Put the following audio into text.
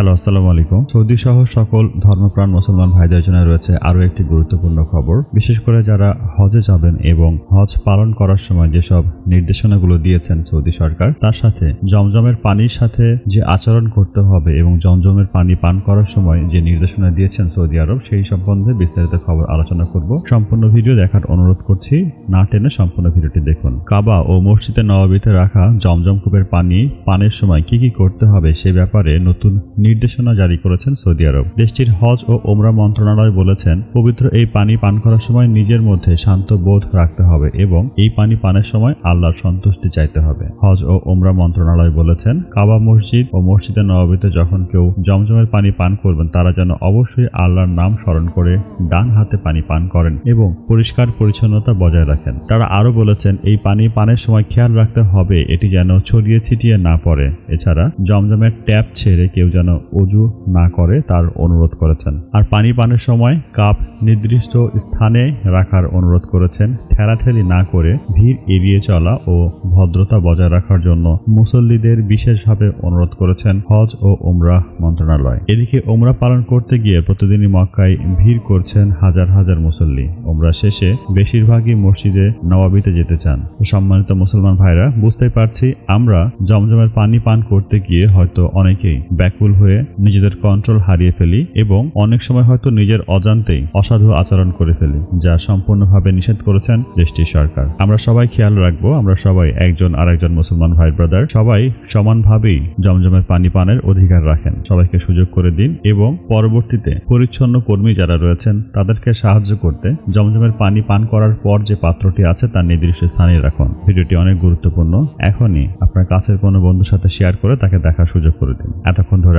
Hello, আসসালামু আলাইকুম। Saudi সহ সকল ধর্মপ্রাণ মুসলমান ভাইদের জন্য রয়েছে আরও একটি গুরুত্বপূর্ণ খবর। বিশেষ করে যারা হজে যাবেন এবং হজ পালন করার সময় যেসব নির্দেশনাগুলো দিয়েছেন সৌদি সরকার, তার সাথে জমজমের পানির সাথে যে আচরণ করতে হবে এবং জমজমের পানি পান করার সময় যে নির্দেশনা দিয়েছেন সৌদি আরব, সেই সম্বন্ধে বিস্তারিত খবর আলোচনা করব। সম্পূর্ণ ভিডিও দেখার অনুরোধ করছি, না টেনে সম্পূর্ণ ভিডিওটি দেখুন। কাবা ও মসজিদে নবাবিতে রাখা জমজম কূপের পানি, পানের সময় কি কি করতে হবে সে ব্যাপারে নতুন নির্দেশনা জারি করেছেন সৌদি আরব। দেশটির হজ ও ওমরা মন্ত্রণালয় বলেছেন, পবিত্র এই পানি পান করার সময় নিজের মধ্যে শান্ত বোধ রাখতে হবে এবং এই পানি পানের সময় আল্লাহর সন্তুষ্টি চাইতে হবে। হজ ও ওমরা মন্ত্রণালয় বলেছেন, কাবা মসজিদ ও মসজিদে নবাবিতে যখন কেউ জমজমের পানি পান করবেন, তারা যেন অবশ্যই আল্লাহর নাম স্মরণ করে ডান হাতে পানি পান করেন এবং পরিষ্কার পরিচ্ছন্নতা বজায় রাখেন। তারা আরও বলেছেন, এই পানি পানের সময় খেয়াল রাখতে হবে, এটি যেন ছড়িয়ে ছিটিয়ে না পড়ে। এছাড়া জমজমের ট্যাপ ছেড়ে কেউ যেন অজু না করে তার অনুরোধ করেছেন। আর পানি পানের সময় কাপ নির্দিষ্ট স্থানে রাখার অনুরোধ করেছেন। ঠেলাঠেলি না করে ভিড় এড়িয়ে চলা ও ভদ্রতা বজায় রাখার জন্য মুসল্লিদের বিশেষভাবে অনুরোধ করেছেন হজ ও ওমরাহ মন্ত্রণালয়। এদিকে ওমরা পালন করতে গিয়ে প্রতিদিনই মক্কায় ভিড় করছেন হাজার হাজার মুসল্লি। ওমরা শেষে বেশিরভাগই মসজিদে নবাবিতে যেতে চান। সম্মানিত মুসলমান ভাইরা, বুঝতেই পারছি আমরা জমজমের পানি পান করতে গিয়ে হয়তো অনেকেই ব্যাকুল হয়ে নিজেদের কন্ট্রোল হারিয়ে ফেলি এবং অনেক সময় হয়তো নিজের অজান্তেই অসাধু আচরণ করে ফেলি, যা সম্পূর্ণভাবে নিষেধ করেছেন দেশটির সরকার। আমরা সবাই খেয়াল রাখব, আমরা সবাই একজন আরেকজন মুসলমান ভাই ব্রাদার সবাই সমানভাবেই জমজমের পানি পানের অধিকার রাখেন। সবাইকে সুযোগ করে দিন এবং পরবর্তীতে পরিচ্ছন্ন কর্মী যারা রয়েছেন, তাদেরকে সাহায্য করতে জমজমের পানি পান করার পর যে পাত্রটি আছে তার নির্দিষ্ট স্থানে রাখুন। ভিডিওটি অনেক গুরুত্বপূর্ণ। এখনই আপনার কাছের কোনো বন্ধুর সাথে শেয়ার করে তাকে দেখার সুযোগ করে দিন। এতক্ষণ ধরে